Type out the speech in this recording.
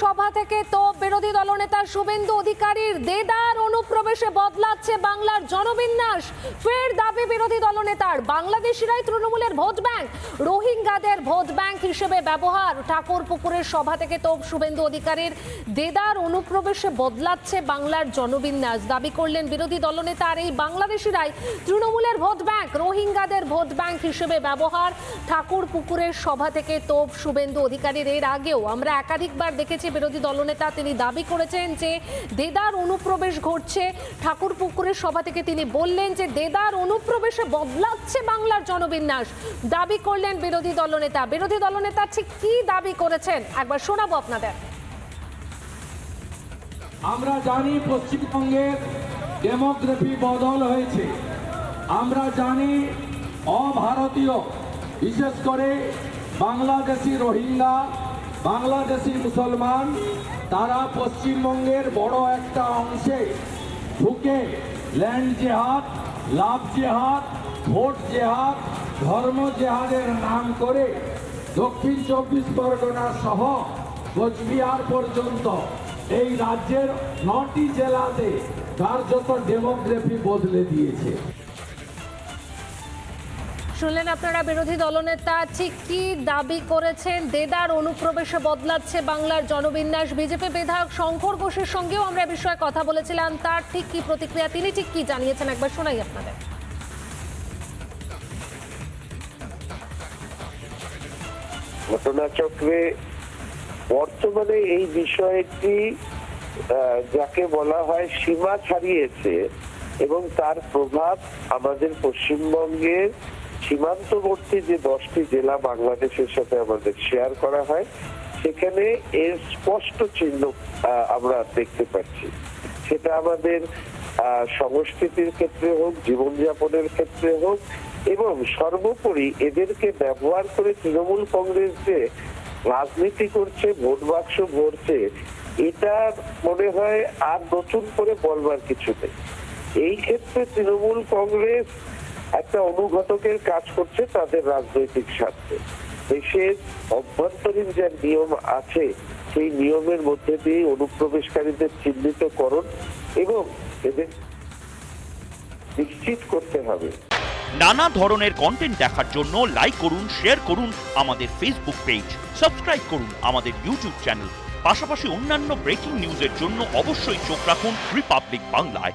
সভা থেকে তো বিরোধী দলনেতা শুভেন্দু অধিকারীর দেদার অনুপ্রবেশে বদলাচ্ছে বাংলার জনবিন্যাস। ফের দাবি বিরোধী দলনেতার। বাংলাদেশিরাই তৃণমূলের ভোট ব্যাংক। রোহিঙ্গাদের ভোট ব্যাংক হিসেবে ব্যবহার। ঠাকুর পুকুরের সভা থেকে তোপ শুভেন্দু অধিকারীর। দেদার অনুপ্রবেশে বদলাচ্ছে বাংলার জনবিন্যাস। দাবি করলেন বিরোধী দলনেতা আর এই বাংলাদেশিরাই তৃণমূলের ভোট ব্যাংক। রোহিঙ্গাদের ভোট ব্যাংক হিসেবে ব্যবহার। ঠাকুর পুকুরের সভা থেকে তোপ শুভেন্দু অধিকারীর। এর আগেও আমরা একাধিকবার দেখেছি বিরোধী দলনেতা তিনি দাবি করেছেন যে দেদার অনুপ্রবেশ ঘটছে ঠাকুর পুকুরের সভা থেকে তিনি বললেন যে, দেদার অনুপ্রবেশে বদলাচ্ছে বাংলার জনবিন্যাস। দাবি করলেন বিরোধী দলনেতা। বিরোধী দলনেতা ঠিক কি দাবি করেছেন? একবার শোনাবো আপনাদের। আমরা জানি পশ্চিমবঙ্গের ডেমোগ্রাফি বদল হয়েছে। আমরা জানি অভারতীয়, বিশেষ করে বাংলাদেশি রোহিঙ্গা, বাংলাদেশি মুসলমান, তারা পশ্চিমবঙ্গের বড় একটা অংশে ঢুকে ল্যান্ড জেহাদ, লাভ জেহাদ, ভোট জেহাদ, ধর্ম জেহাদের নাম করে দক্ষিণ চব্বিশ পরগনা সহ কোচবিহার পর্যন্ত এই রাজ্যের নটি জেলাতে কার্যত ডেমোগ্রাফি বদলে দিয়েছে। শুনলেন আপনারা বিরোধী দলনেতা, ঠিক কি দাবি করেছেন? দেদার অনুপ্রবেশে বদলাচ্ছে বাংলার জনবিন্যাস। বিজেপি বিধায়ক শঙ্কর ঘোষের সঙ্গেও আমরা বিষয়ে কথা বলেছিলাম। তার ঠিক কি প্রতিক্রিয়া? তিনি ঠিক কি জানিয়েছেন? একবার শোনাই আপনাদের। ঘটনাচক্রে বর্তমানে এই বিষয়টি যাকে বলা হয় সীমা ছাড়িয়েছে এবং তার প্রভাব আমাদের পশ্চিমবঙ্গের সীমান্তবর্তী যে দশটি জেলা বাংলাদেশের সাথে আমাদের শেয়ার করা হয়, সেখানে এর স্পষ্ট চিহ্ন আমরা দেখতে পাচ্ছি। সেটা আমাদের সংস্কৃতির ক্ষেত্রে হোক, জীবনযাপনের ক্ষেত্রে হোক, এবং সর্বোপরি এদেরকে ব্যবহার করে তৃণমূল কংগ্রেস যে রাজনীতি করছে, ভোট বাক্স ভরছে এটা মনে হয় আর নতুন করে বলবার কিছু নেই। এই ক্ষেত্রে তৃণমূল কংগ্রেস একটা অনুঘটকের কাজ করছে তাদের রাজনৈতিক স্বার্থে। দেশের অভ্যন্তরীণ যে নিয়ম আছে, সেই নিয়মের মধ্যে দিয়ে অনুপ্রবেশকারীদের চিহ্নিত চিহ্নিতকরণ এবং এদের নিশ্চিত করতে হবে। নানা ধরনের কন্টেন্ট দেখার জন্য লাইক করুন শেয়ার করুন আমাদের ফেসবুক পেজ সাবস্ক্রাইব করুন আমাদের ইউটিউব চ্যানেল পাশাপাশি অন্যান্য ব্রেকিং নিউজের জন্য অবশ্যই চোখ রাখুন রিপাবলিক বাংলায়